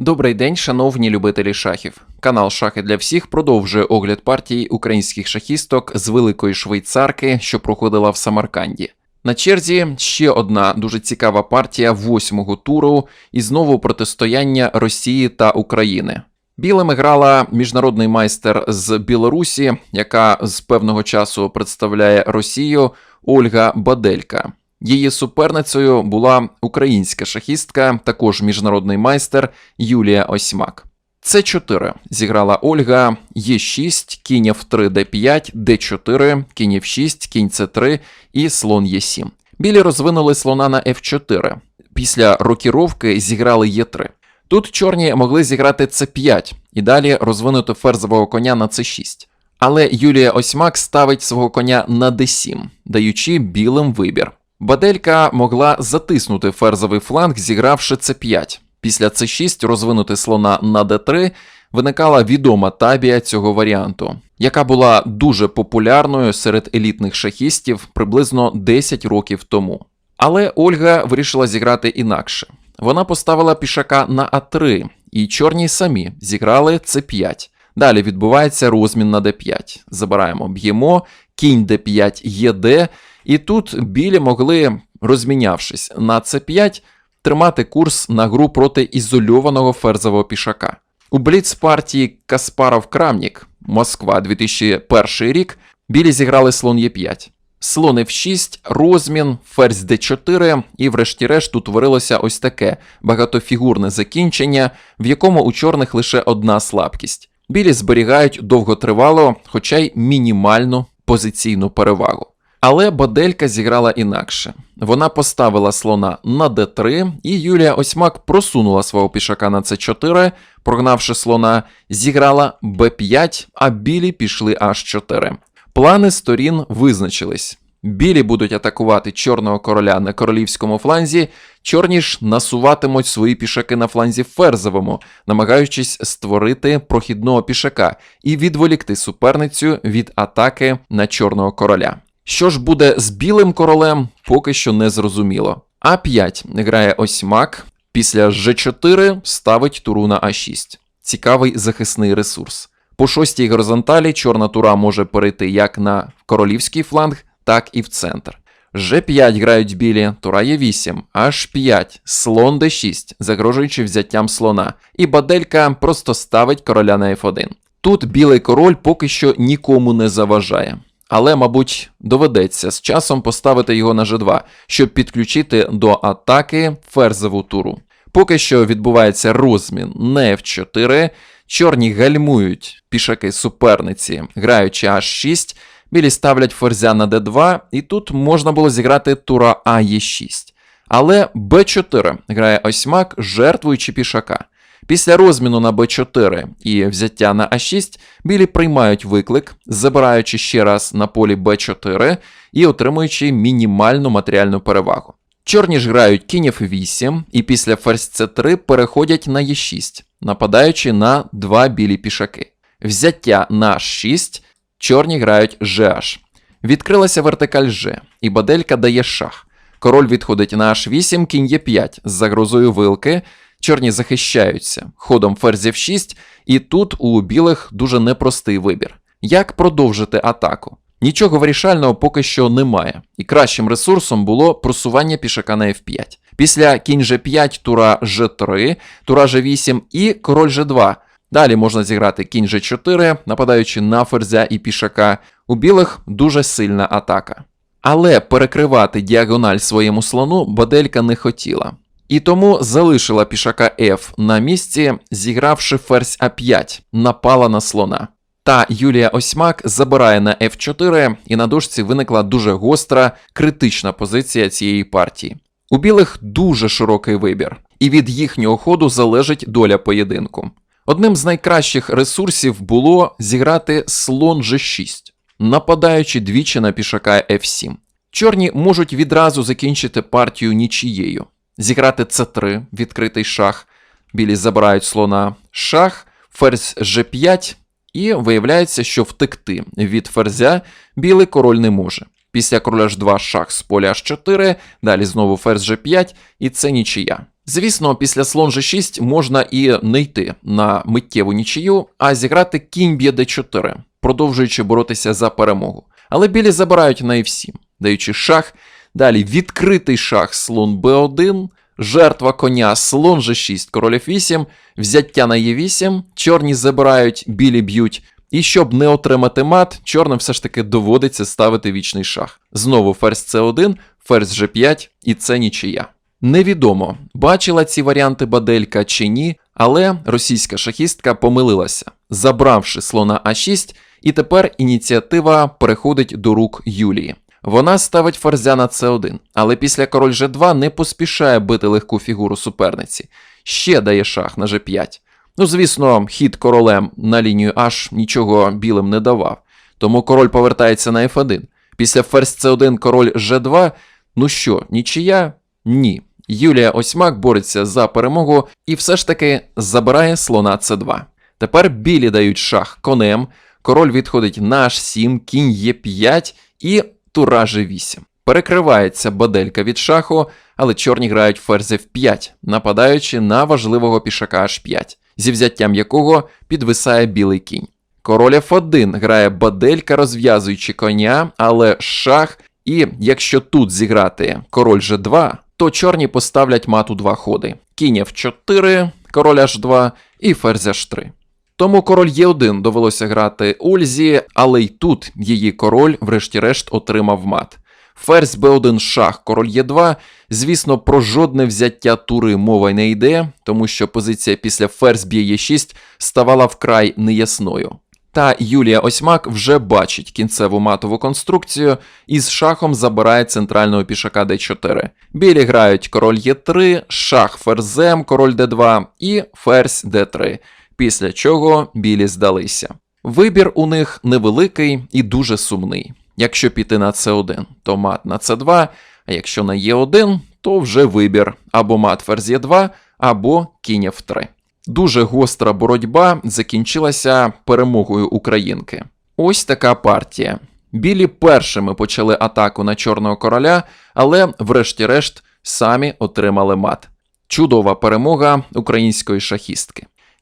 Добрий день, шановні любителі шахів. Канал Шахи для всіх продовжує огляд партій українських шахісток з великої швейцарки, що проходила в Самарканді. На черзі ще одна дуже цікава партія восьмого туру і знову протистояння Росії та України. Білими грала міжнародний майстер з Білорусі, яка з певного часу представляє Росію Ольга Баделька. Її суперницею була українська шахістка, також міжнародний майстер Юлія Осьмак. С4 зіграла Ольга, Е6, кінь F3, Д5, Д4, кінь F6, кінь С3 і слон Е7. Білі розвинули слона на F4. Після рокіровки зіграли Е3. Тут чорні могли зіграти С5 і далі розвинути ферзового коня на С6. Але Юлія Осьмак ставить свого коня на d7, даючи білим вибір. Баделька могла затиснути ферзовий фланг, зігравши c5. Після c6 розвинути слона на d3 виникала відома табія цього варіанту, яка була дуже популярною серед елітних шахістів приблизно 10 років тому. Але Ольга вирішила зіграти інакше. Вона поставила пішака на А3, і чорні самі зіграли c5. Далі відбувається розмін на d5. Забираємо, б'ємо, кінь d5 єд, і тут білі могли, розмінявшись на c5, тримати курс на гру проти ізольованого ферзового пішака. У бліц партії Каспаров Крамнік, Москва 2001 рік, білі зіграли слон Е5. Слон F6, розмін, ферзь d4, і врешті-решт утворилося ось таке багатофігурне закінчення, в якому у чорних лише одна слабкість. Білі зберігають довготривало, хоча й мінімальну позиційну перевагу. Але Баделька зіграла інакше. Вона поставила слона на d3, і Юлія Осьмак просунула свого пішака на c4, прогнавши слона, зіграла b5, а білі пішли h4. Плани сторін визначились. Білі будуть атакувати чорного короля на королівському фланзі, чорні ж насуватимуть свої пішаки на фланзі ферзовому, намагаючись створити прохідного пішака і відволікти суперницю від атаки на чорного короля. Що ж буде з білим королем, поки що не зрозуміло. А5 грає осьмак, після Ж4 ставить туру на А6. Цікавий захисний ресурс. По шостій горизонталі чорна тура може перейти як на королівський фланг, так і в центр. Ж5 грають білі, тура Е8, H5, слон d6, загрожуючи взяттям слона, і баделька просто ставить короля на F1. Тут білий король поки що нікому не заважає. Але, мабуть, доведеться з часом поставити його на G2, щоб підключити до атаки ферзову туру. Поки що відбувається розмін на F4, чорні гальмують пішаки суперниці, граючи H6, білі ставлять ферзя на d2, і тут можна було зіграти тура АЕ6. Але Б4 грає осьмак, жертвуючи пішака. Після розміну на Б4 і взяття на А6 білі приймають виклик, забираючи ще раз на полі Б4 і отримуючи мінімальну матеріальну перевагу. Чорні ж грають кінь F8 і після ферзь С3 переходять на Е6, нападаючи на два білі пішаки. Взяття на H6, чорні грають GH. Відкрилася вертикаль G, і баделька дає шах. Король відходить на H8, кінь Е5 з загрозою вилки. Чорні захищаються ходом ферзів 6, і тут у білих дуже непростий вибір. Як продовжити атаку? Нічого вирішального поки що немає, і кращим ресурсом було просування пішака на F5. Після кінь G5, тура G3, тура G8 і король G2. Далі можна зіграти кінь G4, нападаючи на ферзя і пішака. У білих дуже сильна атака. Але перекривати діагональ своєму слону Баделька не хотіла. І тому залишила пішака F на місці, зігравши ферзь А5, напала на слона. Та Юлія Осьмак забирає на F4, і на дошці виникла дуже гостра, критична позиція цієї партії. У білих дуже широкий вибір, і від їхнього ходу залежить доля поєдинку. Одним з найкращих ресурсів було зіграти слон G6, нападаючи двічі на пішака F7. Чорні можуть відразу закінчити партію нічією зіграти С3, відкритий шах. Білі забирають слона шах, ферзь G5, і виявляється, що втекти від ферзя білий король не може. Після короля H2 шах з поля H4, далі знову ферзь G5, і це нічия. Звісно, після слон G6 можна і не йти на миттєву нічию, а зіграти кінь б'є d4, продовжуючи боротися за перемогу. Але білі забирають на e7, даючи шах. Далі відкритий шах слон b1, жертва коня слон g6, король f8, взяття на e8, чорні забирають, білі б'ють. І щоб не отримати мат, чорним все ж таки доводиться ставити вічний шах. Знову ферзь c1, ферзь g5, і це нічия. Невідомо, бачила ці варіанти Баделька чи ні, але російська шахістка помилилася, забравши слона А6, і тепер ініціатива переходить до рук Юлії. Вона ставить ферзя на С1, але після король G2 не поспішає бити легку фігуру суперниці. Ще дає шах на G5. Ну, звісно, хід королем на лінію H нічого білим не давав, тому король повертається на F1. Після ферзь C1 король G2. Ну що, нічия? Ні. Юлія Осьмак бореться за перемогу і все ж таки забирає слона С2. Тепер білі дають шах конем, король відходить на H7, кінь Е5 і тура G8. Перекривається баделька від шаху, але чорні грають ферзь F5, нападаючи на важливого пішака H5, зі взяттям якого підвисає білий кінь. Король F1 грає баделька, розв'язуючи коня, але шах, і якщо тут зіграти король G2, то чорні поставлять мату два ходи: кінь F4, король H2 і ферзь H3. Тому король Е1 довелося грати Ользі, але й тут її король, врешті-решт, отримав мат. Ферзь Б1 шах, король Е2. Звісно, про жодне взяття тури мова не йде, тому що позиція після ферзь б'є Е6 ставала вкрай неясною. Та Юлія Осьмак вже бачить кінцеву матову конструкцію і з шахом забирає центрального пішака d4. Білі грають король Е3, шах ферзем, король d2 і ферзь d3 після чого білі здалися. Вибір у них невеликий і дуже сумний. Якщо піти на С1, то мат на С2, а якщо на Е1, то вже вибір або мат ферзь Е2, або кінь F3. Дуже гостра боротьба закінчилася перемогою українки. Ось така партія. Білі першими почали атаку на чорного короля, але, врешті-решт, самі отримали мат. Чудова перемога української шахістки.